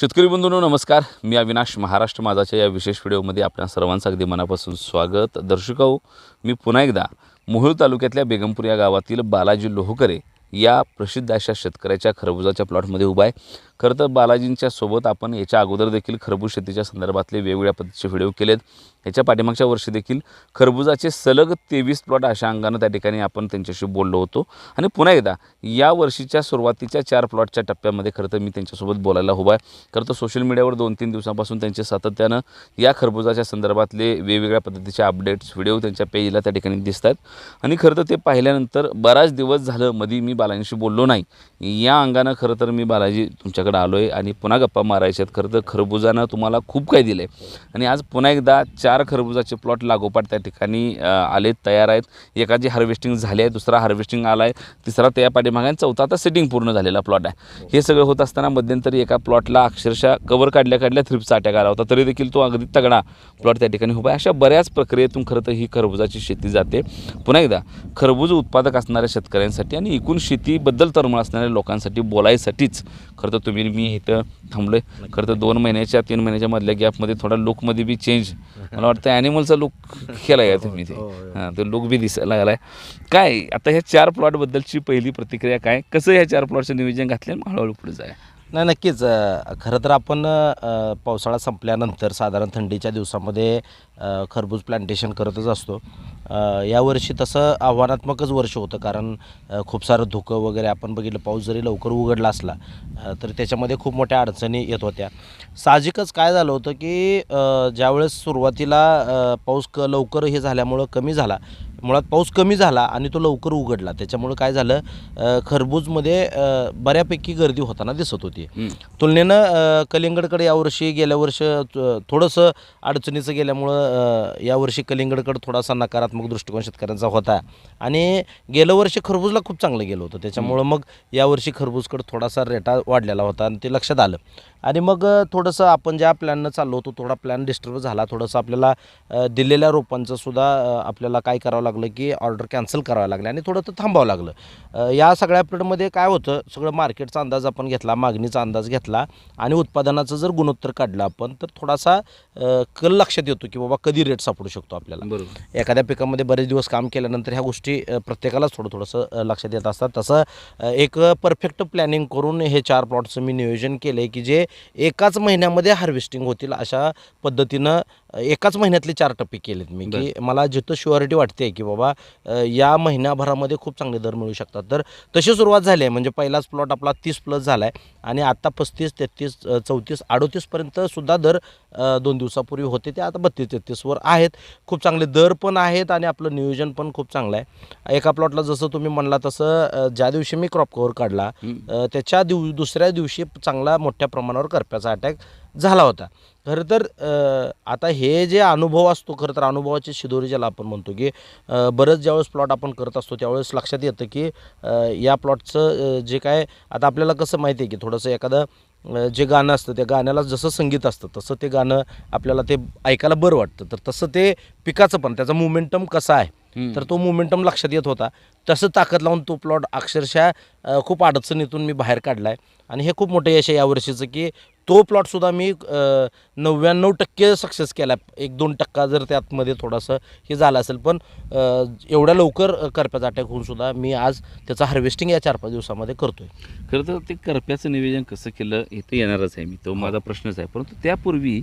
शेतकरी बंधूंनो नमस्कार. मी अविनाश महाराष्ट्र. माझाच्या या विशेष व्हिडिओमध्ये आपल्या सर्वांचं अगदी मनापासून स्वागत. दर्शकाऊ मी पुन्हा एकदा मोहोळ तालुक्यातल्या बेगमपूर या गावातील बालाजी लोहकरे या प्रसिद्ध अशा शेतकऱ्याच्या खरबुजाच्या प्लॉटमध्ये उभा आहे. खरं तर बालाजींच्या सोबत आपण याच्या अगोदर देखील खरबूज शेतीच्या संदर्भातले वेगवेगळ्या पद्धतीचे व्हिडिओ केलेत. याच्या पाठीमागच्या वर्षी देखील खरबुजाचे सलग तेवीस प्लॉट अशा अंगानं त्या ठिकाणी आपण त्यांच्याशी बोललो होतो. आणि पुन्हा एकदा या वर्षीच्या सुरुवातीच्या चार प्लॉटच्या टप्प्यामध्ये खरं तर मी त्यांच्यासोबत बोलायला हवं आहे. खरं तर सोशल मीडियावर दोन तीन दिवसापासून त्यांचे सातत्यानं या खरबुजाच्या संदर्भातले वेगवेगळ्या पद्धतीचे अपडेट्स व्हिडिओ त्यांच्या पेजला त्या ठिकाणी दिसत आहेत. आणि खरं तर ते पाहिल्यानंतर बराच दिवस झालं मधी मी बालाजींशी बोललो नाही. या अंगानं खरं तर मी बालाजी तुमच्याकडे आलो आहे आणि पुन्हा गप्पा मारायच्यात. खरं तर खरबुजानं तुम्हाला खूप काही दिलं आहे आणि आज पुन्हा एकदा चार खरबुजाचे प्लॉट लागोपाठ त्या ठिकाणी आले तयार आहेत. एकाची हार्वेस्टिंग झाली आहे दुसरा हार्वेस्टिंग आला आहे तिसरा त्या पाठीमागे आणि चौथा आता सेटिंग पूर्ण झालेला प्लॉट आहे. हे सगळं होत असताना मध्यंतरी एका प्लॉटला अक्षरशः कवर काढल्या काढल्या थ्रिपचा अटॅक आला होता. तरी देखील तो अगदी तगडा प्लॉट त्या ठिकाणी उभा आहे. अशा बऱ्याच प्रक्रियेतून खरं तर ही खरबुजाची शेती जाते. पुन्हा एकदा खरबूज उत्पादक असणाऱ्या शेतकऱ्यांसाठी आणि एकूण शेतीबद्दल तळमळ असणाऱ्या लोकांसाठी बोलायसाठीच खरं तर तुम्ही मी इथं थांबलो आहे खरं तर दोन महिन्याच्या तीन महिन्याच्या मधल्या गॅपमध्ये थोडा लुकमध्ये बी चेंज मला वाटतं ॲनिमलचा लुक केला आहे तुम्ही ते? हां तो लुक बी दिसायला लागला आहे काय आता ह्या चार प्लॉटबद्दलची पहिली प्रतिक्रिया काय? कसं ह्या चार प्लॉटचं नियोजन घातलं आणि हळूहळू पुढे जाय नाही नक्कीच. खरं तर आपण पावसाळा संपल्यानंतर साधारण थंडीच्या दिवसामध्ये खरबूज प्लांटेशन करतच असतो. यावर्षी तसं आव्हानात्मकच वर्ष होतं कारण खूप सारं धुकं वगैरे आपण बघितलं पाऊस जरी लवकर उघडला असला तर त्याच्यामध्ये खूप मोठ्या अडचणी येत होत्या. साहजिकच काय झालं होतं की ज्यावेळेस सुरुवातीला पाऊस क लवकर हे झाल्यामुळं कमी झाला मुळात पाऊस कमी झाला आणि तो लवकर उघडला. त्याच्यामुळं काय झालं खरबूजमध्ये बऱ्यापैकी गर्दी होताना दिसत होती. तुलनेनं कलिंगडकडे यावर्षी गेल्या वर्ष थोडंसं अडचणीचं गेल्यामुळं यावर्षी कलिंगडकडे थोडासा नकारात्मक दृष्टिकोन शेतकऱ्यांचा होता. आणि गेलं वर्षी खरबूजला खूप चांगलं गेलं होतं. त्याच्यामुळं मग यावर्षी खरबूजकडे थोडासा रेटा वाढलेला होता आणि ते लक्षात आलं. आणि मग थोडंसं आपण ज्या प्लॅननं चाललो होतो थोडा प्लॅन डिस्टर्ब झाला. थोडंसं आपल्याला दिलेल्या रोपांचं सुद्धा आपल्याला काय करावं लागलं की ऑर्डर कॅन्सल करावं लागली आणि थोडं तर थांबावं लागलं. या सगळ्या पिरियडमध्ये काय होतं सगळं मार्केटचा अंदाज आपण घेतला मागणीचा अंदाज घेतला आणि उत्पादनाचं जर गुणोत्तर काढलं आपण तर थोडासा कल लक्षात येतो की बाबा कधी रेट सापडू शकतो आपल्याला. बरोबर. एखाद्या पिकामध्ये बरेच दिवस काम केल्यानंतर ह्या गोष्टी प्रत्येकालाच थोडं थोडंसं लक्षात येत असतात. तसं एक परफेक्ट प्लॅनिंग करून हे चार प्लॉटचं मी नियोजन केलं आहे की जे एकाच महिन्यामध्ये हार्वेस्टिंग होतील अशा पद्धतीनं एकाच महिन्यातले चार टप्पे केलेत मी की मला जिथं शुअरिटी वाटते की बाबा या महिन्याभरामध्ये खूप चांगले दर मिळू शकतात. तर तशी सुरुवात झाली आहे. म्हणजे पहिलाच प्लॉट आपला तीस प्लस झाला आहे आणि आत्ता पस्तीस तेहतीस चौतीस अडोतीसपर्यंत सुद्धा दर दोन दिवसापूर्वी होते. ते आता बत्तीस तेहतीसवर आहेत. खूप चांगले दर पण आहेत आणि आपलं नियोजन पण खूप चांगलं आहे. एका प्लॉटला जसं तुम्ही म्हणला तसं ज्या दिवशी मी क्रॉप कव्हर काढला त्याच्या दिव दुसऱ्या दिवशी चांगला मोठ्या प्रमाणावर करप्याचा अटॅक झाला होता. खरं तर आता हे जे अनुभव असतो खरं तर अनुभवाची शिदोरी ज्याला आपण म्हणतो की बरंच ज्यावेळेस प्लॉट आपण करत असतो त्यावेळेस लक्षात येतं की या प्लॉटचं जे काय आता आपल्याला कसं माहिती आहे की थोडंसं एखादं जे गाणं असतं त्या गाण्याला जसं संगीत असतं तसं ते गाणं आपल्याला ते ऐकायला बरं वाटतं. तर तसं ते पिकाचं पण त्याचा मोमेंटम कसा आहे तर तो मोमेंटम लक्षात येत होता. तसं ताकद लावून तो प्लॉट अक्षरशः खूप अडचणीतून मी बाहेर काढला आहे आणि हे खूप मोठं यश आहे यावर्षीचं की तो प्लॉटसुद्धा मी नव्याण्णव टक्के सक्सेस केला एक दोन टक्का जर त्यातमध्ये थोडंसं हे झालं असेल पण एवढ्या लवकर करप्याचा अटॅक होऊन सुद्धा मी आज त्याचं हार्वेस्टिंग या चार पाच दिवसामध्ये करतो आहे खरं तर ते करप्याचं निवेदन कसं केलं हे तर येणारच आहे मी. तो माझा प्रश्नच आहे. परंतु त्यापूर्वी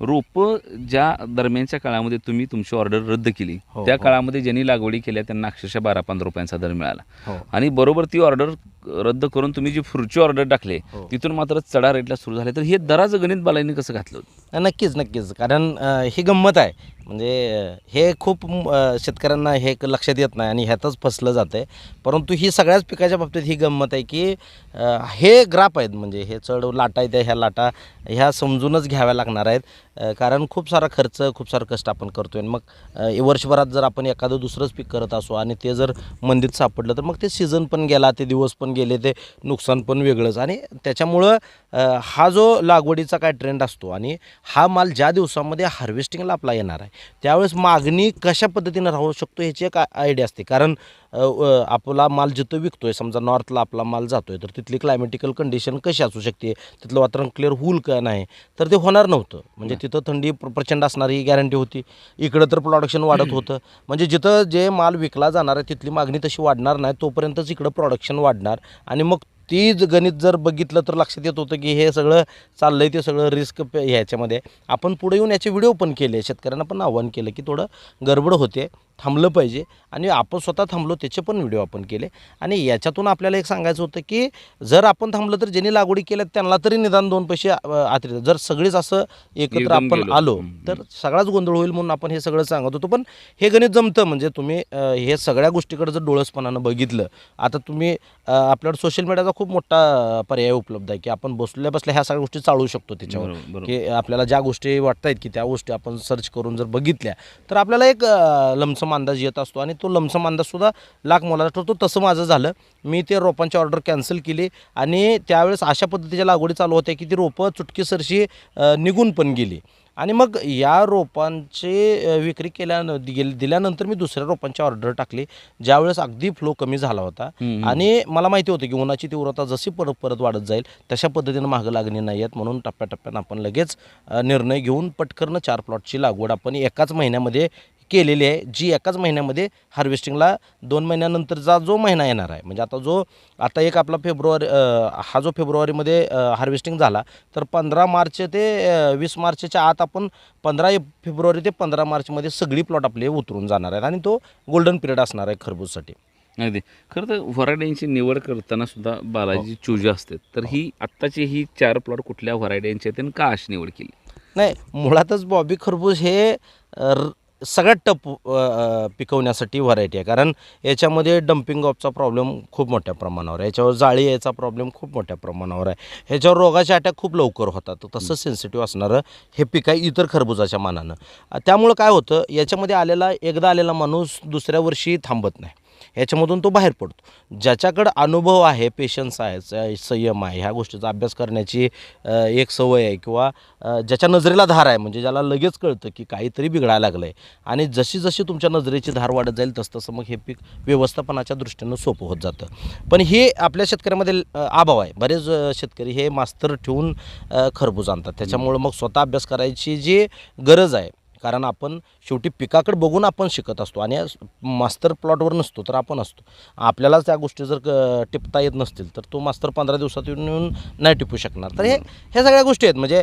रोपं ज्या दरम्यानच्या काळामध्ये तुम्ही तुमची ऑर्डर रद्द केली हो, त्या हो. काळामध्ये ज्यांनी लागवडी केल्या त्यांना अक्षरशः बारा पंधरा रुपयांचा दर मिळाला. हो. आणि बरोबर ती ऑर्डर रद्द करून तुम्ही जी पुढची ऑर्डर टाकले हो. तिथून मात्र चढा रेटला सुरू झाले. तर हे दराचं गणित बालाईने कसं घातलं नक्कीच नक्कीच. कारण अ, ही गंमत आहे. म्हणजे हे खूप शेतकऱ्यांना हे लक्षात येत नाही आणि ह्यातच फसलं जातं आहे परंतु ही सगळ्याच पिकाच्या बाबतीत ही गंमत आहे की हे ग्राफ आहेत म्हणजे हे चढ लाटा आहेत ह्या लाटा ह्या समजूनच घ्याव्या लागणार आहेत. कारण खूप सारा खर्च खूप सारं कष्ट आपण करतो आहे मग वर्षभरात जर आपण एखादं दुसरंच पीक करत असू आणि ते जर मंदीत सापडलं तर मग ते सीझन पण गेला ते दिवस पण गेले ते नुकसान पण वेगळंच. आणि त्याच्यामुळं हा जो लागवडीचा काय ट्रेंड असतो आणि हा माल ज्या दिवसामध्ये हार्वेस्टिंगला आपला येणार आहे त्यावेळेस मागणी कशा पद्धतीनं राहू शकतो ह्याची एक आयडिया असते. कारण आपला माल जिथं विकतोय समजा नॉर्थला आपला माल जातोय तर तिथली क्लायमॅटिकल कंडिशन कशी असू शकते? तिथलं वातावरण क्लिअर होईल का नाही? तर ते होणार नव्हतं. म्हणजे तिथं थंडी प्र- प्रचंड असणारी ही गॅरंटी होती. इकडं तर प्रोडक्शन वाढत होतं. म्हणजे जिथं जे माल विकला जाणार आहे तिथली मागणी तशी वाढणार नाही तोपर्यंतच इकडं प्रोडक्शन वाढणार. आणि मग ती ज- गणित जर बघितलं तर लक्षात येत होतं की हे सगळं चाललंय ते सगळं रिस्क ह्याच्यामध्ये. आपण पुढे येऊन याचे व्हिडिओ पण केले. शेतकऱ्यांना पण आव्हान केलं की थोडं गडबड होते थांबलं पाहिजे. आणि आपण स्वतः थांबलो त्याचे पण व्हिडिओ आपण केले. आणि याच्यातून आपल्याला एक सांगायचं होतं की जर आपण थांबलं तर ज्यांनी लागवडी केल्या त्यांना तरी निदान दोन पैसे आतील. जर सगळीच असं एकत्र आपण. आलो. तर सगळाच गोंधळ होईल म्हणून आपण हे सगळं सांगत होतो. पण हे गणित जमतं म्हणजे तुम्ही हे सगळ्या गोष्टीकडे जर डोळसपणानं बघितलं आता तुम्ही आपल्याकडे सोशल मीडियाचा खूप मोठा पर्याय उपलब्ध आहे की आपण बसल्या बसल्या ह्या सगळ्या गोष्टी चालवू शकतो त्याच्यावर. की आपल्याला ज्या गोष्टी वाटत आहेत की त्या गोष्टी आपण सर्च करून जर बघितल्या तर आपल्याला एक लमसम अंदाज येत असतो आणि तो लमसम अंदाजसुद्धा लाख मोलाचा ठरतो. तसं माझं झालं. मी ते रोपांची ऑर्डर कॅन्सल केली आणि त्यावेळेस अशा पद्धतीच्या लागवडी चालू होत्या की ती रोपं चुटकीसरशी निघून पण गेली. आणि मग या रोपांची विक्री केल्या गेल- दिल्यानंतर मी दुसऱ्या रोपांची ऑर्डर टाकली ज्यावेळेस अगदी फ्लो कमी झाला होता. आणि मला माहिती होतं की उन्हाची तीव्रता जशी परत परत वाढत जाईल तशा पद्धतीनं मागं लागणी नाही आहेत म्हणून टप्प्याटप्प्यानं आपण लगेच निर्णय घेऊन पटकरनं चार प्लॉटची लागवड आपण एकाच महिन्यामध्ये केलेली आहे जी एकाच महिन्यामध्ये हार्वेस्टिंगला दोन महिन्यानंतरचा जो महिना येणार आहे. म्हणजे आता जो आता एक आपला फेब्रुवारी हा जो फेब्रुवारीमध्ये हार्वेस्टिंग झाला तर पंधरा मार्च ते वीस मार्चच्या आत आपण पंधरा फेब्रुवारी ते पंधरा मार्चमध्ये सगळी प्लॉट आपले उतरून जाणार आहेत आणि तो गोल्डन पिरियड असणार आहे खरबूजसाठी. अगदी. खरं तर व्हरायट्यांची निवड करताना सुद्धा बालाजी हो. चूज असतात. तर ही. आत्ताची ही चार प्लॉट कुठल्या व्हरायट्यांचे आहेत आणि का अशी निवड केली? नाही मुळातच बॉबी खरबूज हे सगळ्यात टप पिकवण्यासाठी व्हरायटी आहे. कारण याच्यामध्ये डम्पिंग ऑफचा प्रॉब्लेम खूप मोठ्या प्रमाणावर आहे. याच्यावर जाळी यायचा प्रॉब्लेम खूप मोठ्या प्रमाणावर आहे. ह्याच्यावर रोगाचे अटॅक खूप लवकर होतात. तसं सेन्सिटिव्ह असणारं हे पीक आहे इतर खरबुजाच्या मानानं. त्यामुळं काय होतं? याच्यामध्ये आलेला एकदा आलेला माणूस दुसऱ्या वर्षी थांबत नाही. याच्यामधून तो बाहेर पडतो. ज्याच्याकडं अनुभव आहे पेशन्स आहे संयम आहे ह्या गोष्टीचा अभ्यास करण्याची एक सवय आहे किंवा ज्याच्या नजरेला धार आहे म्हणजे ज्याला लगेच कळतं की काहीतरी बिघडायला लागलं आहे आणि जशी जशी तुमच्या नजरेची धार वाढत जाईल तसं तसं मग हे पीक व्यवस्थापनाच्या दृष्टीनं सोपं होत जातं. पण हे आपल्या शेतकऱ्यामध्ये अभाव आहे. बरेच शेतकरी हे मास्तर ठेवून खरबूज आणतात. त्याच्यामुळं मग स्वतः अभ्यास करायची जी गरज आहे कारण आपण शेवटी पिकाकडे बघून आपण शिकत असतो आणि मास्तर प्लॉटवर नसतो तर आपण असतो. आपल्यालाच त्या गोष्टी जर क- टिपता येत नसतील तर तो मास्तर पंधरा दिवसात येऊन येऊन नाही टिपू शकणार. तर हे ह्या सगळ्या गोष्टी आहेत. म्हणजे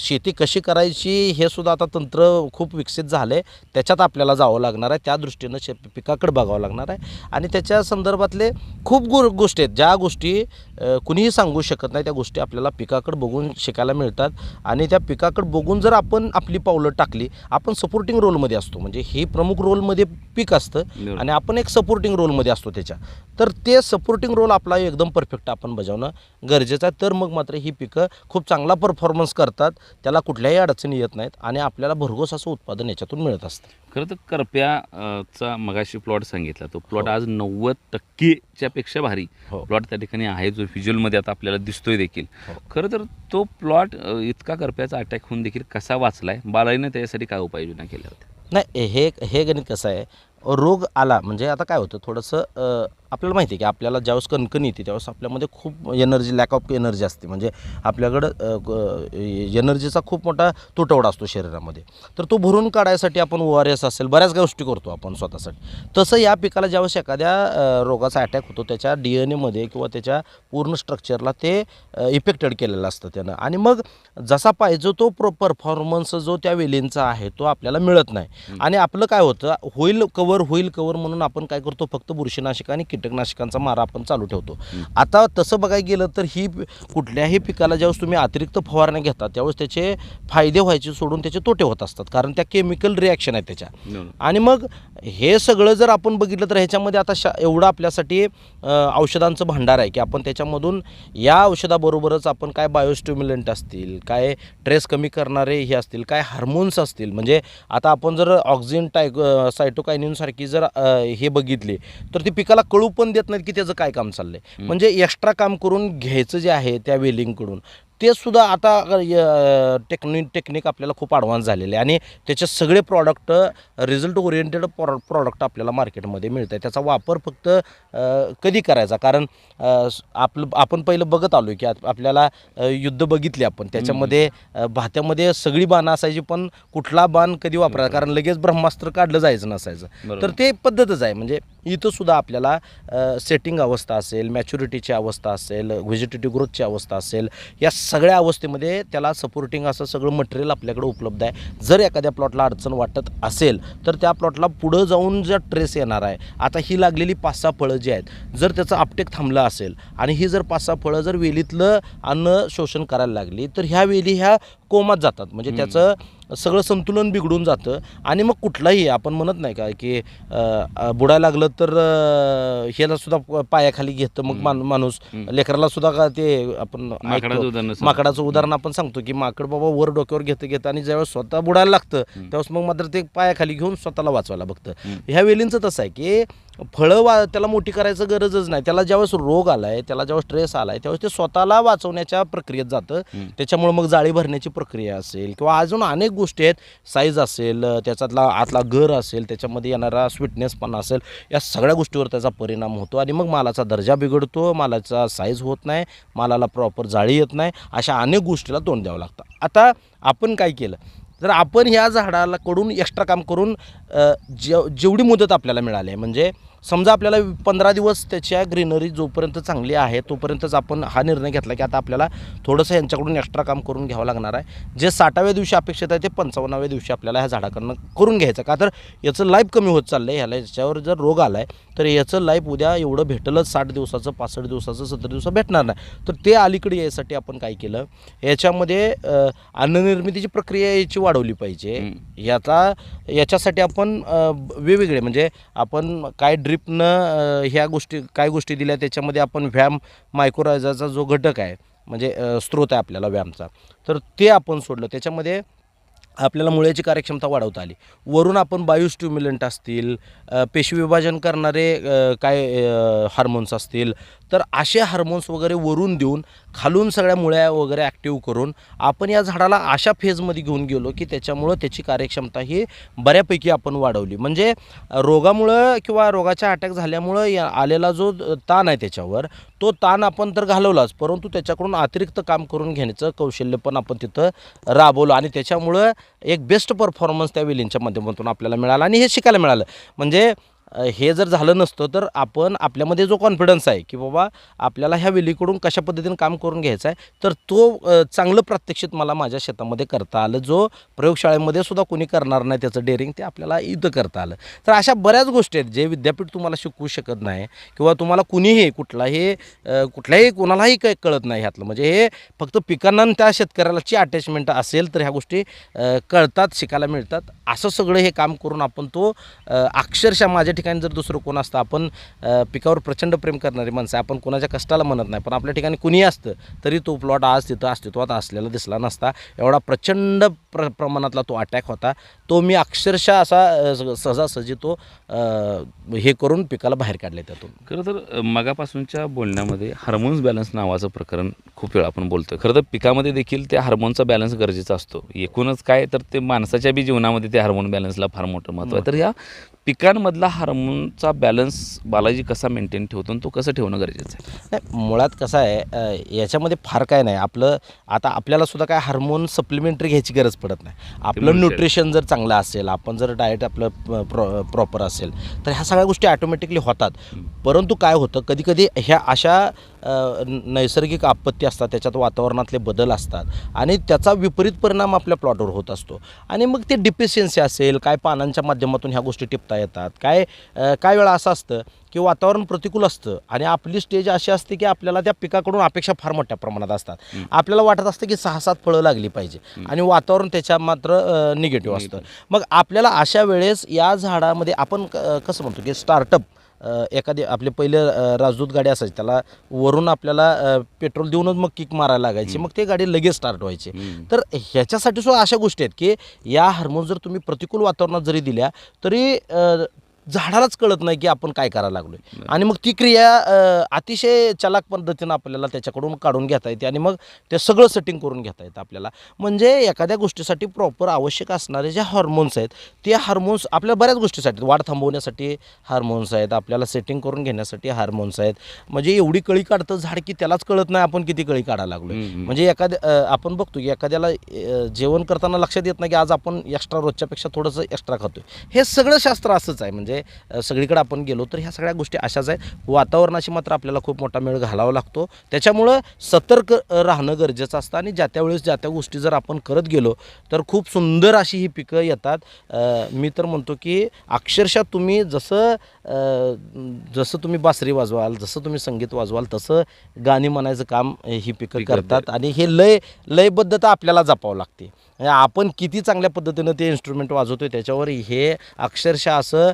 शेती कशी करायची हे सुद्धा आता तंत्र खूप विकसित झालं आहे त्याच्यात आपल्याला जावं लागणार आहे. त्या दृष्टीनं शे पिकाकडे बघावं लागणार आहे. आणि त्याच्या संदर्भातले खूप गो गोष्टी आहेत. ज्या गोष्टी कुणीही सांगू शकत नाही त्या गोष्टी आपल्याला पिकाकडे बघून शिकायला मिळतात. आणि त्या पिकाकडे बघून जर आपण आपली पावलं टाकली आपण सपोर्टिंग रोलमध्ये असतो. म्हणजे हे प्रमुख रोलमध्ये पीक असतं. आणि आपण एक सपोर्टिंग रोलमध्ये असतो त्याच्या. तर ते सपोर्टिंग रोल आपला एकदम परफेक्ट आपण बजावणं गरजेचं आहे. तर मग मात्र ही पिकं खूप चांगला परफॉर्मन्स करतात. त्याला कुठल्याही अडचणी येत नाहीत आणि आपल्याला भरघोस असं उत्पादन याच्यातून मिळत असतं. खरं तर करप्या अ, चा मगाशी प्लॉट सांगितला. तो प्लॉट हो. आज नव्वद टक्केच्या पेक्षा भारी हो. प्लॉट त्या ठिकाणी आहे. जो व्हिज्युअलमध्ये आता आपल्याला दिसतोय देखील. हो. खरं तर तो प्लॉट इतका करप्याचा अटॅक होऊन देखील कसा वाचलाय? बालाईनं त्याच्यासाठी काय उपाययोजना केल्या? नाही हे हे गणित कसं आहे? रोग आला म्हणजे आता काय होतं थोडंसं आपल्याला माहिती आहे की आपल्याला ज्यावेळेस कणकण येते त्यावेळेस आपल्यामध्ये खूप एनर्जी लॅक ऑफ एनर्जी असते. म्हणजे आपल्याकडं एनर्जीचा खूप मोठा तुटवडा असतो शरीरामध्ये. तर तो भरून काढायसाठी आपण ओ आर एस असेल बऱ्याच गोष्टी करतो आपण स्वतःसाठी. तसं या पिकाला ज्यावेळेस एखाद्या रोगाचा अटॅक होतो त्याच्या डी एन एमध्ये किंवा त्याच्या पूर्ण स्ट्रक्चरला ते इफेक्टेड केलेलं असतं त्यानं. आणि मग जसा पाहिजे तो प्रो परफॉर्मन्स जो त्या वेलींचा आहे तो आपल्याला मिळत नाही. आणि आपलं काय होतं होईल कवर होईल कवर म्हणून आपण काय करतो फक्त बुरशीनाशक आणि कीटकनाशकांचा मारा आपण चालू ठेवतो आता तसं बघायला गेलं तर ही कुठल्याही पिकाला ज्यावेळेस तुम्ही अतिरिक्त फवारण्या घेता त्यावेळेस त्याचे फायदे व्हायचे सोडून त्याचे तोटे होत असतात कारण त्या केमिकल रिॲक्शन आहेत त्याच्या. आणि मग हे सगळं जर आपण बघितलं तर ह्याच्यामध्ये आता शा एवढं आपल्यासाठी औषधांचं भांडार आहे की आपण त्याच्यामधून या औषधाबरोबरच आपण काय बायोस्टिम्युलंट असतील काय ट्रेस कमी करणारे हे असतील काय हार्मोन्स असतील म्हणजे आता आपण जर ऑक्झिन टाय सायटोकायनिनसारखी जर अ, हे बघितले तर ती पिकाला कळू पण देत नाहीत की त्याचं काय काम चाललंय. म्हणजे एक्स्ट्रा काम करून घ्यायचं जे आहे त्या वेलिंगकडून ते सुद्धा आता टेक्निक टेक्निक आपल्याला खूप ॲडव्हान्स झालेले आहे. आणि त्याचे सगळे product result oriented pro product आपल्याला मार्केटमध्ये मिळत आहे त्याचा वापर फक्त कधी करायचा? कारण आपलं आपण पहिलं बघत आलो की आप- आपल्याला युद्ध बघितले आपण. त्याच्यामध्ये भात्यामध्ये सगळी बाणं असायची पण कुठला बाण कधी वापरायचा? कारण लगेच ब्रह्मास्त्र काढलं जायचं नसायचं. तर ते पद्धतच आहे. म्हणजे इथंसुद्धा आपल्याला सेटिंग अवस्था असेल मॅच्युरिटीची अवस्था असेल व्हेजिटेटिव्ह ग्रोथची अवस्था असेल या सगळ्या अवस्थेमध्ये त्याला सपोर्टिंग असं सगळं मटेरियल आपल्याकडे उपलब्ध आहे. जर एखाद्या प्लॉटला अडचण वाटत असेल तर त्या प्लॉटला पुढं जाऊन जर ट्रेस येणार आहे आता ही लागलेली पाच सहा फळं जी आहेत जर त्याचं आपटेक थांबलं असेल आणि ही जर पाच सहा फळं जर वेलीतलं अन्न शोषण करायला लागली तर ह्या वेली ह्या कोमात जातात. म्हणजे त्याचं सगळं संतुलन बिघडून जातं. आणि मग कुठलाही आपण म्हणत नाही का की बुडायला लागलं तर ह्याला सुद्धा पायाखाली घेतं मग मान माणूस. लेकराला सुद्धा का ते आपण माकडाचं. उदाहरण आपण सांगतो की माकड बाबा वर डोक्यावर घेतं घेतं आणि ज्यावेळेस स्वतः बुडायला लागतं त्यावेळेस मग मात्र ते पायाखाली घेऊन स्वतःला वाचवायला बघतं. ह्या वेलींचं तसं आहे की फळं वा त्याला मोठी करायचं गरजच नाही. त्याला ज्यावेळेस रोग आलाय त्याला ज्यावेळेस स्ट्रेस आलाय त्यावेळेस ते स्वतःला वाचवण्याच्या प्रक्रियेत जातं. त्याच्यामुळे मग जाळी भरण्याची प्रक्रिया असेल किंवा अजून अनेक गोष्टी आहेत. साईज असेल त्याच्यातला आतला घर असेल त्याच्यामध्ये येणारा स्वीटनेसपणा असेल या सगळ्या गोष्टीवर त्याचा परिणाम होतो आणि मग मालाचा दर्जा बिघडतो मालाचा साईज होत नाही मालाला प्रॉपर जाळी येत नाही अशा अनेक गोष्टीला तोंड द्यावं लागतं. आता आपण काय केलं? तर आपण ह्या झाडाला कडून एक्स्ट्रा काम करून जेव जेवढी मुदत आपल्याला मिळाली आहे म्हणजे समजा आपल्याला पंधरा दिवस त्याच्या ग्रीनरी जोपर्यंत चांगली आहे तोपर्यंतच आपण हा निर्णय घेतला की आता आपल्याला थोडंसं यांच्याकडून एक्स्ट्रा काम करून घ्यावं लागणार आहे. जे साठाव्या दिवशी अपेक्षित आहे ते पंचावन्नाव्या दिवशी आपल्याला ह्या झाडाकडनं करून घ्यायचं. का तर याचं लाईफ कमी होत चाललं आहे ह्याला याच्यावर जर रोग आला आहे तर याचं लाईफ उद्या एवढं भेटलंच साठ दिवसाचं पासष्ट दिवसाचं सत्तर दिवसाचं भेटणार नाही. तर ते अलीकडे यासाठी आपण काय केलं? याच्यामध्ये अन्ननिर्मितीची प्रक्रिया याची वाढवली पाहिजे. याचा याच्यासाठी आपण वेगवेगळे म्हणजे आपण काय ड्रिपनं ह्या गोष्टी काय गोष्टी दिल्या त्याच्यामध्ये आपण व्यायाम मायक्रोरायझाचा जो घटक आहे म्हणजे स्रोत आहे आपल्याला व्यायामचा तर ते आपण सोडलं. त्याच्यामध्ये आपल्याला मुळ्याची कार्यक्षमता वाढवता आली. वरून आपण बायोस्ट्युम्युलंट असतील पेशी विभाजन करणारे काय हार्मोन्स असतील तर असे हार्मोन्स वगैरे वरून देऊन खालून सगळ्या मुळ्या वगैरे ॲक्टिव्ह करून आपण या झाडाला अशा फेजमध्ये घेऊन गेलो की त्याच्यामुळं त्याची कार्यक्षमता ही बऱ्यापैकी आपण वाढवली. म्हणजे रोगामुळं किंवा रोगाचा अटॅक झाल्यामुळं या आलेला जो ताण आहे त्याच्यावर तो ताण आपण तर घालवलाच परंतु त्याच्याकडून अतिरिक्त काम करून घेण्याचं कौशल्य पण आपण तिथं राबवलं आणि त्याच्यामुळं एक बेस्ट परफॉर्मन्स त्या वेलींच्या माध्यमातून आपल्याला मिळाला आणि हे शिकायला मिळालं. म्हणजे हे जर झालं नसतं तर आपण आपल्यामध्ये जो कॉन्फिडन्स आहे की बाबा आपल्याला ह्या वेलीकडून कशा पद्धतीने काम करून घ्यायचं आहे तर तो चांगलं प्रात्यक्षित मला माझ्या शेतामध्ये करता आलं. जो प्रयोगशाळेमध्ये सुद्धा कोणी करणार नाही त्याचं डेअरिंग ते आपल्याला इथं करता आलं. तर अशा बऱ्याच गोष्टी आहेत जे विद्यापीठ तुम्हाला शिकवू शकत नाही किंवा तुम्हाला कुणीही कुठलाही कुठल्याही कोणालाही काही कळत नाही ह्यातलं. म्हणजे हे फक्त पिकांना त्या शेतकऱ्यालाची अटॅचमेंट असेल तर ह्या गोष्टी कळतात शिकायला मिळतात. असं सगळं हे काम करून आपण तो अक्षरशः माझ्या ठिकाणी जर दुसरं कोण असतं आपण पिकावर प्रचंड प्रेम करणारी माणसं. आपण कोणाच्या कष्टाला म्हणत नाही पण आपल्या ठिकाणी कुणीही असतं तरी तो प्लॉट आज तिथं अस्तित्वात असलेला दिसला नसता एवढा प्रचंड प्र प्रमाणातला तो अटॅक होता. तो मी अक्षरशः असा सहजासहजी तो हे करून पिकाला बाहेर काढले त्यातून. खरं तर मगापासूनच्या बोलण्यामध्ये हार्मोन्स बॅलन्स नावाचं प्रकरण खूप वेळा आपण बोलतोय. खरं तर पिकामध्ये देखील त्या हार्मोनचा बॅलन्स गरजेचा असतो. एकूणच काय तर ते माणसाच्या बी जीवनामध्ये त्या हार्मोन बॅलन्सला फार मोठं महत्त्व आहे. तर ह्या पिकांमधला हार्मोनचा बॅलन्स बालाजी कसा मेंटेन ठेवतो आणि तो कसं ठेवणं गरजेचं आहे? नाही मुळात कसं आहे याच्यामध्ये फार काय नाही. आपलं आता आपल्याला सुद्धा काय हार्मोन सप्लिमेंटरी घ्यायची गरज पडत नाही. आपलं. न्यूट्रिशन जर चांगलं असेल आपण जर डाएट आपलं प्रॉ प्रॉपर असेल तर ह्या सगळ्या गोष्टी ॲटोमॅटिकली होतात. परंतु काय होतं कधी कधी ह्या अशा नैसर्गिक आपत्ती असतात त्याच्यात वातावरणातले बदल असतात आणि त्याचा विपरीत परिणाम आपल्या प्लॉटवर होत असतो. आणि मग ते डिफिशियन्सी असेल काय पानांच्या माध्यमातून ह्या गोष्टी टिपता येतात काय काय वेळा असं असतं की वातावरण प्रतिकूल असतं आणि आपली स्टेज अशी असते की आपल्याला त्या पिकाकडून अपेक्षा फार मोठ्या प्रमाणात असतात. आपल्याला वाटत असतं की सहा सात फळं लागली पाहिजे आणि वातावरण त्याच्या मात्र निगेटिव्ह असतं. मग आपल्याला अशा वेळेस या झाडामध्ये आपण क- कसं म्हणतो की स्टार्टअप एखादी आपले पहिले राजदूत गाडी असायची त्याला वरून आपल्याला पेट्रोल देऊनच मग किक मारायला लागायची. मग ते गाडी लगेच स्टार्ट व्हायची. तर ह्याच्यासाठी सुद्धा अशा गोष्टी आहेत की या हार्मोन जर तुम्ही प्रतिकूल वातावरणात जरी दिल्या तरी झाडालाच कळत नाही की आपण काय करायला लागलोय. आणि मग ती क्रिया अतिशय चलाक पद्धतीनं आपल्याला त्याच्याकडून काढून घेता येते आणि मग ते सगळं सेटिंग करून घेता येतं आपल्याला. म्हणजे एखाद्या गोष्टीसाठी प्रॉपर आवश्यक असणारे जे हार्मोन्स आहेत ते हार्मोन्स आपल्या बऱ्याच गोष्टीसाठी वाढ थांबवण्यासाठी हार्मोन्स आहेत आपल्याला सेटिंग करून घेण्यासाठी हार्मोन्स आहेत. म्हणजे एवढी कळी काढतं झाड की त्यालाच कळत नाही आपण किती कळी काढायला लागलो. म्हणजे एखाद्या आपण बघतो की एखाद्याला जेवण करताना लक्षात येत नाही की आज आपण एक्स्ट्रा रोजच्यापेक्षा थोडंसं एक्स्ट्रा खातोय. हे सगळं शास्त्र असंच आहे. म्हणजे अ, सगळीकडे आपण गेलो तर ह्या सगळ्या गोष्टी अशाच आहेत. वातावरणाशी मात्र आपल्याला खूप मोठा मेळ घालावा लागतो. त्याच्यामुळं सतर्क राहणं गरजेचं असतं आणि ज्या त्या वेळेस ज्या त्या गोष्टी जर आपण करत गेलो तर खूप सुंदर अशी ही पिकं येतात. मी तर म्हणतो की अक्षरशः तुम्ही जसं जसं तुम्ही बासरी वाजवाल जसं तुम्ही संगीत वाजवाल तसं गाणी म्हणायचं काम ही पिकं करतात आणि हे लय लयबद्धता आपल्याला जपावं लागते. म्हणजे आपण किती चांगल्या पद्धतीनं ते इन्स्ट्रुमेंट वाजवतो आहे त्याच्यावर हे अक्षरशः असं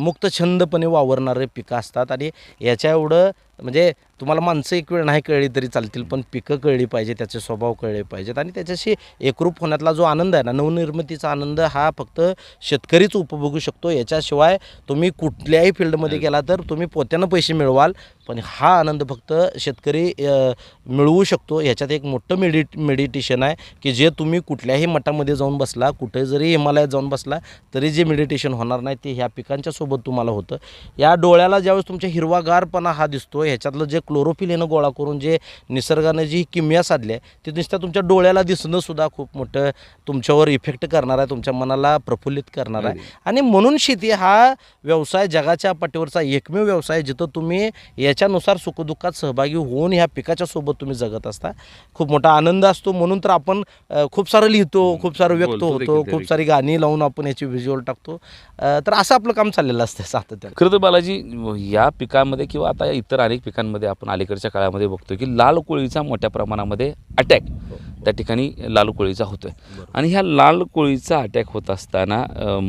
मुक्तछंदपणे वावरणारे पिकं असतात. आणि याच्या एवढं म्हणजे तुम्हाला माणसं एक वेळ नाही कळली तरी चालतील पण पिकं कळली पाहिजे त्याचे स्वभाव कळले पाहिजेत आणि त्याच्याशी एकरूप होण्यातला जो आनंद आहे ना नवनिर्मितीचा आनंद हा फक्त शेतकरीच उपभोगू शकतो. याच्याशिवाय तुम्ही कुठल्याही फील्डमध्ये गेला तर तुम्ही पोत्यानं पैसे मिळवाल पण हा आनंद फक्त शेतकरी मिळवू शकतो. ह्याच्यात एक मोठं मेडि मेडिटेशन आहे की जे तुम्ही कुठल्याही मठामध्ये जाऊन बसला कुठे जरी हिमालयात जाऊन बसला तरी जे मेडिटेशन होणार नाही ते ह्या पिकांच्या सोबत तुम्हाला होतं. या डोळ्याला ज्यावेळेस तुमच्या हिरवागारपणा हा दिसतो ह्याच्यातलं जे क्लोरोफिल यानं गोळा करून जे निसर्गानं जी किमया साधली आहे ती नुसत्या तुमच्या डोळ्याला दिसणं सुद्धा खूप मोठं तुमच्यावर इफेक्ट करणार आहे तुमच्या मनाला प्रफुल्लित करणार आहे. आणि म्हणून शेती हा व्यवसाय जगाच्या पाठीवरचा एकमेव व्यवसाय जिथं तुम्ही याच्यानुसार सुखदुःखात सहभागी होऊन ह्या पिकाच्या सोबत तुम्ही जगत असता. खूप मोठा आनंद असतो. म्हणून तर आपण खूप सारं लिहितो खूप सारं व्यक्त होतो खूप सारी गाणी लावून आपण याची व्हिज्युअल टाकतो. तर असं आपलं काम चाललेलं असतं सातत्यानं. खरं तर बालाजी या पिकामध्ये किंवा आता इतर अनेक पिकांमध्ये आपण अलीकडच्या काळामध्ये बघतो की लाल कोळीचा मोठ्या प्रमाणामध्ये अटॅक त्या ठिकाणी लाल कोळीचा होतोय. आणि ह्या लाल कोळीचा अटॅक होत असताना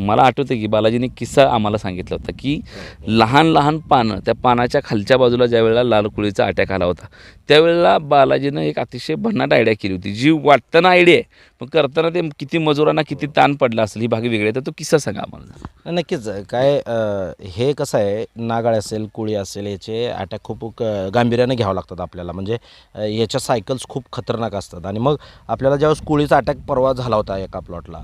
मला आठवतं की बालाजीने किस्सा आम्हाला सांगितला होता की लहान लहान पानं त्या पानाच्या खालच्या बाजूला ज्या वेळेला लाल कोळीचा अटॅक आला होता त्यावेळेला बालाजीनं एक अतिशय भन्नाट आयडिया केली होती जी वाटताना आयडिया आहे पण करताना ते किती मजुरांना किती ताण पडला असेल ही भाग वेगळी आहे तर तो किस्सा सांगा आम्हाला. नक्कीच काय हे कसं आहे नागाळ असेल कुळी असेल याचे अटॅक खूप गांभीर्याने घ्यावं लागतात आपल्याला म्हणजे याच्या सायकल्स खूप खतरनाक असतात. आणि मग आपल्याला ज्यावेळेस कुळीचा अटॅक परवा झाला होता एका प्लॉटला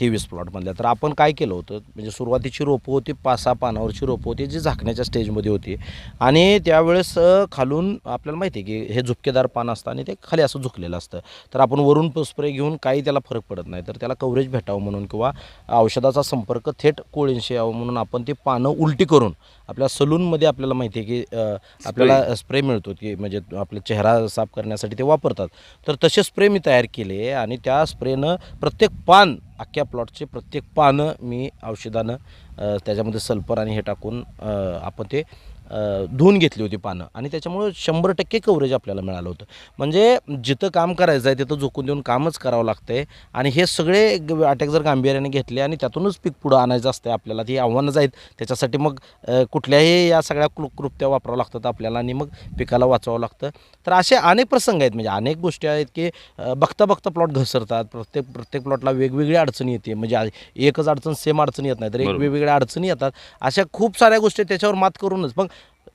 तेवीस प्लॉटमधल्या तर आपण काय केलं होतं म्हणजे सुरुवातीची रोपं होती पाच सहा पानावरची रोपं होती जी झाकण्याच्या स्टेजमध्ये होती. आणि त्यावेळेस खालून आपल्याला माहिती आहे की हे झुपकेदार पान असतं आणि ते खाली असं झुकलेलं असतं. तर आपण वरून स्प्रे घेऊन काही त्याला फरक पडत नाही. तर त्याला कव्हरेज भेटावं म्हणून किंवा औषधाचा संपर्क थेट कोळींशी यावं म्हणून आपण ती पानं उलटी करून आपल्या सलूनमध्ये आपल्याला माहिती आहे की आपल्याला स्प्रे मिळतो की म्हणजे आपला चेहरा साफ करण्यासाठी ते वापरतात. तर तसे स्प्रे मी तयार केले आणि त्या स्प्रेनं प्रत्येक पान अख्ख्या प्लॉटचे प्रत्येक पानं मी औषधानं त्याच्यामध्ये सल्फर आणि हे टाकून आपण ते धुवून घेतली होती पानं. आणि त्याच्यामुळे शंभर टक्के कव्हरेज आपल्याला मिळालं होतं. म्हणजे जिथं काम करायचं आहे तिथं झोकून देऊन कामच करावं लागतं आहे आणि हे सगळे अटॅक जर गांभीर्याने घेतले आणि त्यातूनच पीक पुढं आणायचं असतं आपल्याला ती आव्हानंच आहेत त्याच्यासाठी मग कुठल्याही या सगळ्या कृ कृत्या वापरावं लागतात आपल्याला आणि मग पिकाला वाचवावं लागतं. तर असे अनेक प्रसंग आहेत. म्हणजे अनेक गोष्टी आहेत की बघता बघता प्लॉट घसरतात. प्रत्येक प्रत्येक प्लॉटला वेगवेगळी अडचणी येते. म्हणजे एकच अडचण सेम अडचण येत नाही. तर एक. वेगवेगळ्या अडचणी येतात. अशा खूप साऱ्या गोष्टी त्याच्यावर मात करूनच. मग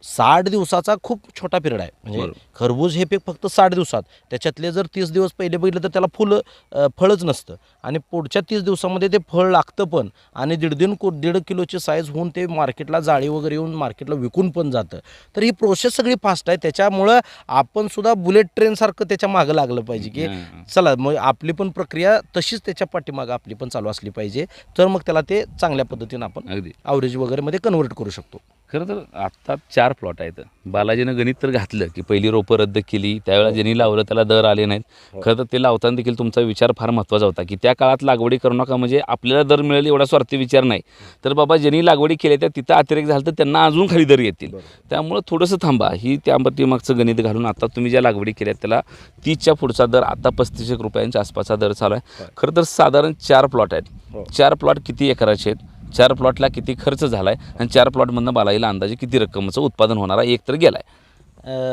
साठ दिवसाचा खूप छोटा पिरियड आहे. म्हणजे. खरबूज हे पीक फक्त साठ दिवसात. त्याच्यातले जर तीस दिवस पहिले बघितलं तर त्याला फुलं फळच नसतं. आणि पुढच्या तीस दिवसामध्ये ते फळ लागतं पण. आणि दीड को दीड किलोची साईज होऊन ते मार्केटला जाळी वगैरे येऊन मार्केटला विकून पण जातं. तर ही प्रोसेस सगळी फास्ट आहे. त्याच्यामुळं आपण सुद्धा बुलेट ट्रेनसारखं त्याच्या मागं लागलं पाहिजे की. चला मग आपली पण प्रक्रिया तशीच त्याच्या पाठीमागं आपली पण चालू असली पाहिजे. तर मग त्याला ते चांगल्या पद्धतीनं आपण अगदी. ॲव्हरेज वगैरे मध्ये कन्वर्ट करू शकतो. खरं तर आत्ता चार प्लॉट आहेत. बालाजीनं गणित तर घातलं की पहिली रोपं रद्द केली त्यावेळेला ज्यांनी लावलं त्याला दर आले नाहीत. खरं तर ते लावताना देखील तुमचा विचार फार महत्त्वाचा होता की त्या काळात लागवडी करू नका म्हणजे आपल्याला दर मिळेल एवढा स्वार्थी विचार नाही. तर बाबा ज्यांनी लागवडी केली त्या तिथं अतिरेक झालं तर त्यांना अजून खाली दर येतील. त्यामुळं थोडंसं थांबा. ही त्या मागचं गणित घालून आता तुम्ही ज्या लागवडी केल्या त्याला तीसच्या पुढचा दर आता पस्तीस एक रुपयांच्या आसपासचा दर चालू आहे. खरं तर साधारण चार प्लॉट हो. आहेत चार प्लॉट किती एकराचे आहेत? चार प्लॉटला किती खर्च झाला आहे आणि चार प्लॉटमधनं बालाईला अंदाजे किती रक्कमचं उत्पादन होणार आहे एक तर गेला आहे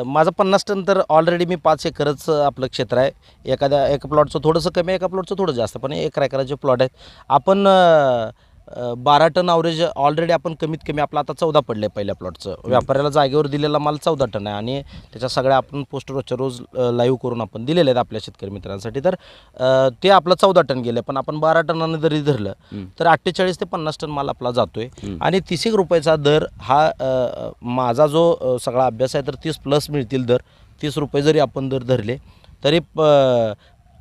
माझं पन्नास टन तर ऑलरेडी मी पाच एकरच आपलं क्षेत्र आहे. एखाद्या एका प्लॉटचं थोडंसं कमी एका प्लॉटचं थोडं जास्त पण एक एकराचे प्लॉट आहेत. आपण बारा टन अवरेज ऑलरेडी आपण कमीत कमी आपलं आता चौदा पडलं आहे पहिल्या प्लॉटचं व्यापाऱ्याला जागेवर दिलेला माल चौदा टन आहे आणि त्याच्या सगळ्या आपण पोस्ट रोजच्या रोज लाईव्ह करून आपण दिलेले आहेत आपल्या शेतकरी मित्रांसाठी. तर ते आपलं चौदा टन गेलं पण आपण बारा टनानं जरी धरलं. तर अठ्ठेचाळीस ते पन्नास टन माल आपला जातोय. आणि तीस एक रुपयाचा दर हा माझा जो सगळा अभ्यास आहे तर तीस प्लस मिळतील दर. तीस रुपये जरी आपण दर धरले तरी प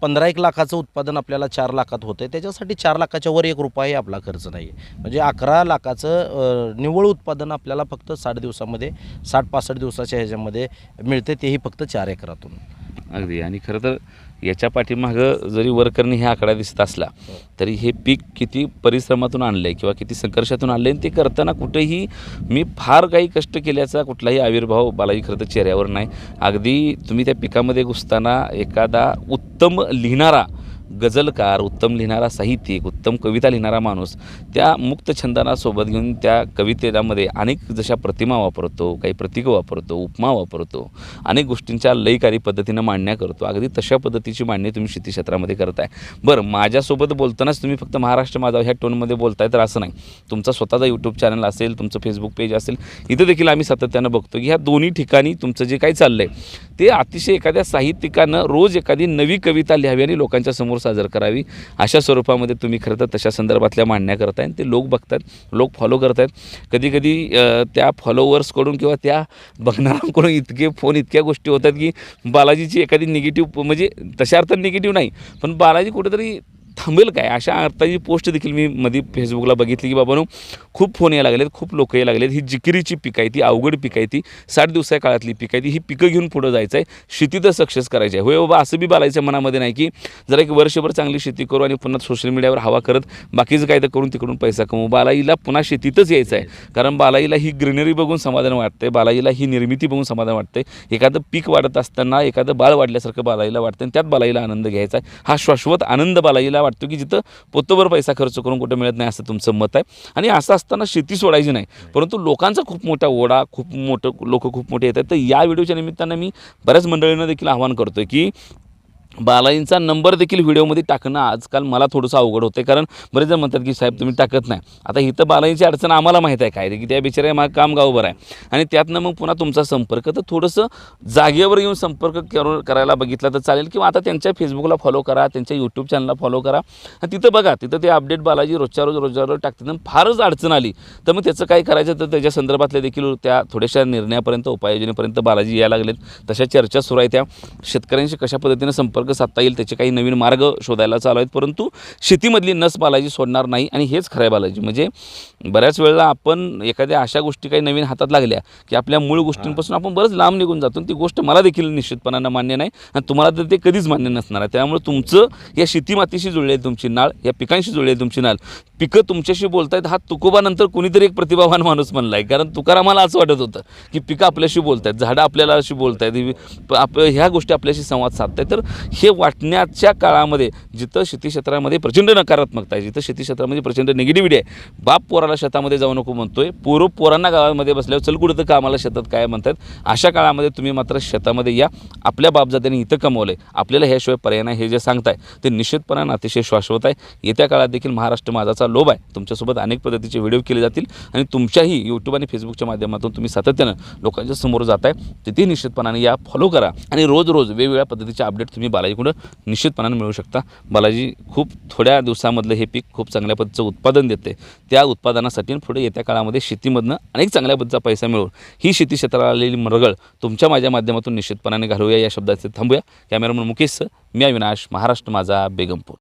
पंधरा एक लाखाचं उत्पादन आपल्याला चार लाखात होतं आहे त्याच्यासाठी चार लाखाच्या वर एक रुपयाही आपला खर्च नाही आहे म्हणजे अकरा लाखाचं निव्वळ उत्पादन आपल्याला फक्त साठ दिवसामध्ये साठ पासष्ट दिवसाच्या ह्याच्यामध्ये मिळते तेही फक्त चार एकरातून. अगदी. आणि खरं तर याच्या पाठीमागं जरी वरकरणी ह्या आकडा दिसत असला तरी हे पीक किती परिश्रमातून आणलं आहे किंवा किती संघर्षातून आणलं आहे ते करताना कुठेही मी फार काही कष्ट केल्याचा कुठलाही आविर्भाव बालाजी खरं तर चेहऱ्यावर नाही. अगदी तुम्ही त्या पिकामध्ये घुसताना एखादा उत्तम लिहिणारा गझलकार उत्तम लिहिणारा साहित्यिक उत्तम कविता लिहिणारा माणूस त्या मुक्त छंदांना सोबत घेऊन त्या कवितेमध्ये अनेक जशा प्रतिमा वापरतो काही प्रतीकं वापरतो उपमा वापरतो अनेक गोष्टींच्या लयकारी पद्धतीनं मांडण्या करतो. अगदी तशा पद्धतीची मांडणी तुम्ही शेती क्षेत्रामध्ये करताय. बरं माझ्यासोबत बोलतानाच तुम्ही फक्त महाराष्ट्र माझा ह्या टोनमध्ये बोलताय तर असं नाही. तुमचा स्वतःचा यूट्यूब चॅनल असेल तुमचं फेसबुक पेज असेल इथं देखील आम्ही सातत्यानं बघतो की ह्या दोन्ही ठिकाणी तुमचं जे काही चाललं आहे ते अतिशय एखाद्या साहित्यिकानं रोज एखादी नवी कविता लिहावी आणि लोकांच्या समोर सादर करावी. अशा स्वरूपामध्ये तुम्ही खरं तर तशा संदर्भातल्या मांडण्या करताय. आणि ते लोक बघतात लोक फॉलो करत आहेत कधी कधी त्या फॉलोवर्सकडून किंवा त्या बघणाऱ्यांकडून इतके फोन इतक्या गोष्टी होतात की बालाजीची एखादी निगेटिव्ह म्हणजे तशा अर्थात निगेटिव्ह नाही. पण बालाजी कुठेतरी थांबेल काय? अशा अर्थाची पोस्ट देखील मी मध्ये फेसबुकला बघितली की बाबानो खूप फोन यायला लागलेत खूप लोक यायला लागलेत. ही जिकिरीची पिकं आहे ती अवघड पिकं आहे ती साठ दिवसा काळातली पिकं आहे ती ही पिकं घेऊन पुढं जायचं आहे शेतीतच सक्सेस करायची आहे. होय बाबा असं बी बालायचं मनामध्ये नाही की जरा एक वर्षभर चांगली शेती करू आणि पुन्हा सोशल मीडियावर हवा करत बाकीचं काय तर करून तिकडून पैसा कमवू. बालाईला पुन्हा शेतीतच यायचं आहे कारण बालाईला ही ग्रीनरी बघून समाधान वाटतंय बालाईला ही निर्मिती बघून समाधान वाटतंय. एखादं पीक वाढत असताना एखादं बाळ वाढल्यासारखं बालाईला वाटतं आणि त्यात बालाईला आनंद घ्यायचा आहे. हा शाश्वत आनंद बालाईला वाटतो की जिथं पोतोभर पैसा खर्च करून कुठं मिळत नाही असं तुमचं मत आहे. आणि असं असताना शेती सोडायची नाही. परंतु लोकांचा खूप मोठा ओढा खूप मोठं लोक खूप मोठे येतात. तर या व्हिडिओच्या निमित्तानं मी बऱ्याच मंडळींना देखील आवाहन करतोय की बालाजींचा नंबर देखील व्हिडिओमध्ये टाकणं आजकाल मला थोडंसं अवघड होतं कारण बरेच जण म्हणतात की साहेब तुम्ही टाकत नाही. आता इथं बालाजीची अडचण आम्हाला माहीत आहे काय? की त्या बिचाऱ्या मा काम गावभर आहे. आणि त्यातनं मग पुन्हा तुमचा संपर्क तर थोडंसं जागेवर येऊन संपर्क करू करायला बघितला तर चालेल. किंवा आता त्यांच्या फेसबुकला फॉलो करा त्यांच्या यूट्यूब चॅनलला फॉलो करा. आणि तिथं बघा तिथं ते अपडेट बालाजी रोजच्या रोज रोजच्या रोज टाकतात. आणि फारच अडचण आली तर मग त्याचं काय करायचं? तर त्याच्या संदर्भातले देखील त्या थोड्याशा निर्णयापर्यंत उपाययोजनेपर्यंत बालाजी यायला लागलेत. तशा चर्चा सुरू आहे त्या. शेतकऱ्यांशी कशा पद्धतीनं संपर्क साधता येईल त्याचे काही नवीन मार्ग शोधायला चालू आहेत. परंतु शेतीमधली नस बालाजी सोडणार नाही आणि हेच खरं आहे बालाजी. म्हणजे बऱ्याच वेळेला आपण एखाद्या अशा गोष्टी काही नवीन हातात लागल्या की आपल्या मूळ गोष्टींपासून आपण बरंच लांब निघून जातो ती गोष्ट मला देखील निश्चितपणानं मान्य नाही आणि तुम्हाला तर ते कधीच मान्य नसणार आहे. त्यामुळे तुमचं या शेती मातीशी जुळली आहे तुमची नाळ या पिकांशी जुळली आहे तुमची नाळ. पिकं तुमच्याशी बोलतायत हा तुकोबानंतर कुणीतरी एक प्रतिभावान माणूस म्हणला आहे कारण तुकारामाला असं वाटत होतं की पिकं आपल्याशी बोलतायत झाडं आपल्याला अशी बोलतायत आप ह्या गोष्टी आपल्याशी संवाद साधतायत. तर हे वाटण्याच्या काळामध्ये जिथं शेती क्षेत्रामध्ये प्रचंड नकारात्मकता आहे जिथं शेती क्षेत्रामध्ये प्रचंड निगेटिव्हिटी आहे बाप पोराला शेतामध्ये जाऊ नको म्हणतोय पोरं पोरांना गावामध्ये बसल्यावर चल कुठं तर कामाला शेतात काय म्हणतात अशा काळामध्ये तुम्ही मात्र शेतामध्ये या आपल्या बापजात्याने इथं कमवलं आहे आपल्याला ह्याशिवाय पर्याय नाही हे जे सांगताय ते निश्चितपणानं अतिशय शाश्वत आहे. येत्या काळात देखील महाराष्ट्र माझाचा लोभ आहे. तुमच्यासोबत अनेक पद्धतीचे व्हिडिओ केले जातील आणि तुमच्याही यूट्यूब आणि फेसबुकच्या माध्यमातून तुम्ही सातत्यानं लोकांच्या समोर जात आहे तिथे निश्चितपणाने या फॉलो करा आणि रोज रोज वेगवेगळ्या पद्धतीचे अपडेट तुम्ही बालाजीकडं निश्चितपणानं मिळू शकता. बालाजी खूप थोड्या दिवसामधलं हे पीक खूप चांगल्या पद्धतीचं उत्पादन देते. त्या उत्पादनासाठी पुढे येत्या काळामध्ये शेतीमधनं अनेक चांगल्या पद्धतीचा पैसा मिळून ही शेती क्षेत्राला आलेली मरगळ तुमच्या माझ्या माध्यमातून निश्चितपणाने घालूया या शब्दाचे थांबूया. कॅमेरामन मुकेश मी अविनाश महाराष्ट्र माझा बेगमपूर.